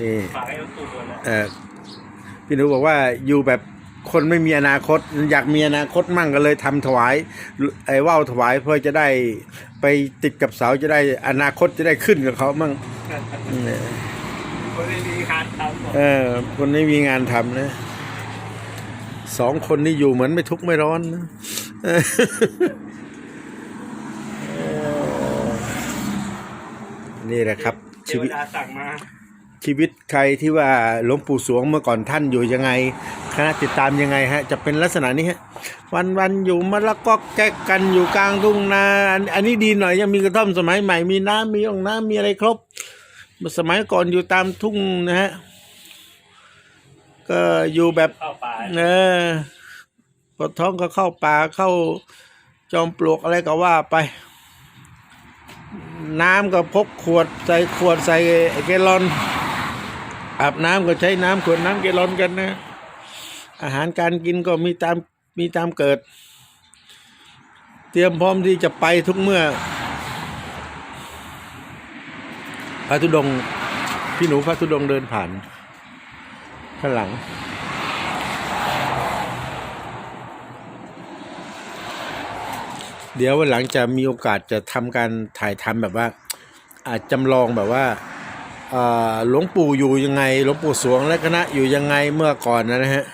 นี่ฝากให้หลวงปู่ด้วยนะเออพี่หนูบอกว่าอยู่แบบคนไม่มีอนาคต อยากมีอนาคตมั่งก็เลยทำถวายไอ้ว่าวถวายเพื่อจะได้ไปติดกับเสาจะได้อนาคตจะได้ขึ้นกับเขามั่งเออ คนไม่มีงานทำหรอกเออคนไม่มีงานทำนะสองคนนี่อยู่เหมือนไม่ทุกข์ไม่ร้อนนะเออนี่แหละครับเทชีววิตดาสั่งมา ชีวิตใครที่ว่าหลวงปู่สวงเมื่อก่อนท่านอยู่ยังไงคณะติดตามยังไงฮะ จะเป็นลักษณะนี้ฮะ วันวันๆอยู่มะละก็แก๊กกันอยู่กลางทุ่งนาอันอันนี้ดีหน่อยยังมีกระท่อมสมัยใหม่มีน้ำมีอ่องน้ำมีอะไรครบ สมัยก่อนอยู่ตามทุ่งนะฮะก็อยู่แบบเข้าป่าเออปวดท้องก็เข้าป่าเข้าจอมปลวกอะไรก็ว่าไป น้ำก็พกขวดใส่ขวดใส่แกลลอน อาบน้ำก็ใช้น้ำขวดน้ำแกลอนกันนะ อาหารการกินก็มีตามมีตามเกิด เตรียมพร้อมที่จะไปทุกเมื่อ พระธุดงค์พี่หนูพระธุดงค์เดินผ่าน ข้างหลัง เดี๋ยววันหลังจะมีโอกาสจะทำการถ่ายทำแบบว่าอาจจำลองแบบว่า หลวงปู่อยู่ยังไง หลวงปู่สวงและคณะอยู่ยังไงเมื่อก่อนนะนะฮะ